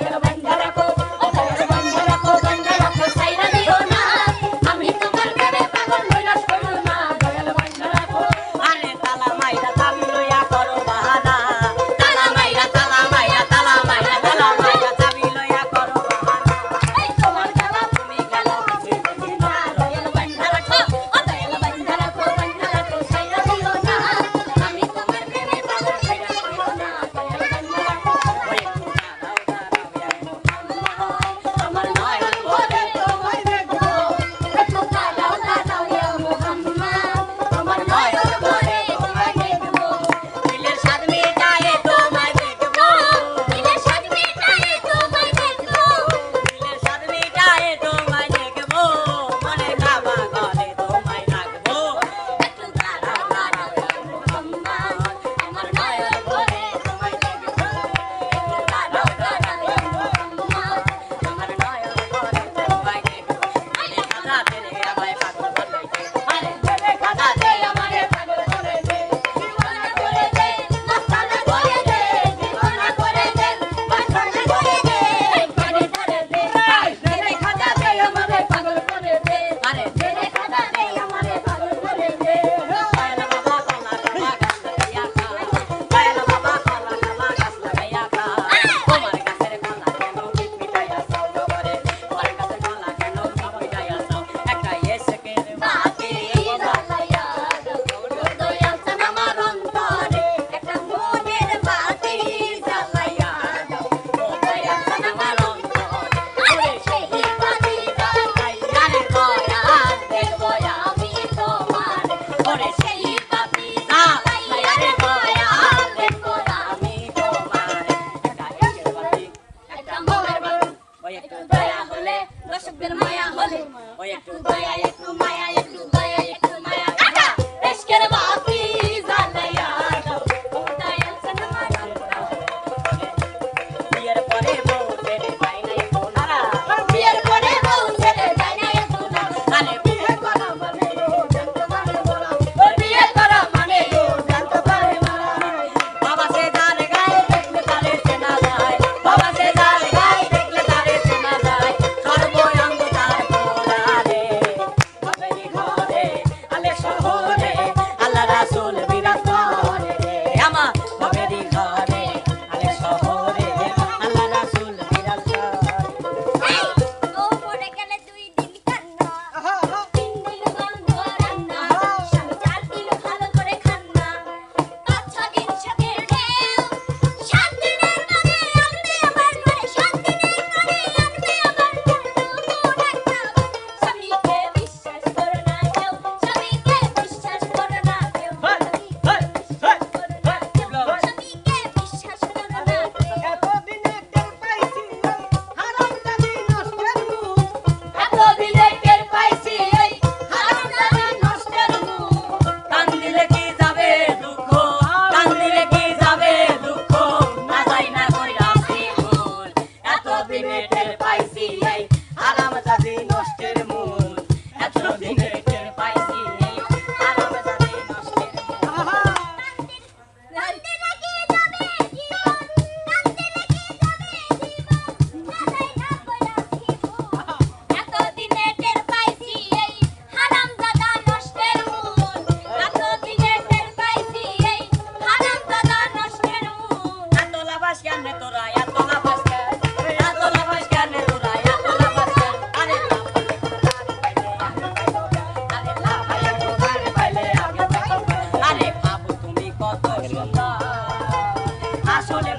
Yeah. মায়া একটু মায়া একটু দয়া একটু মায়া। রেস্কের বাপ আসলে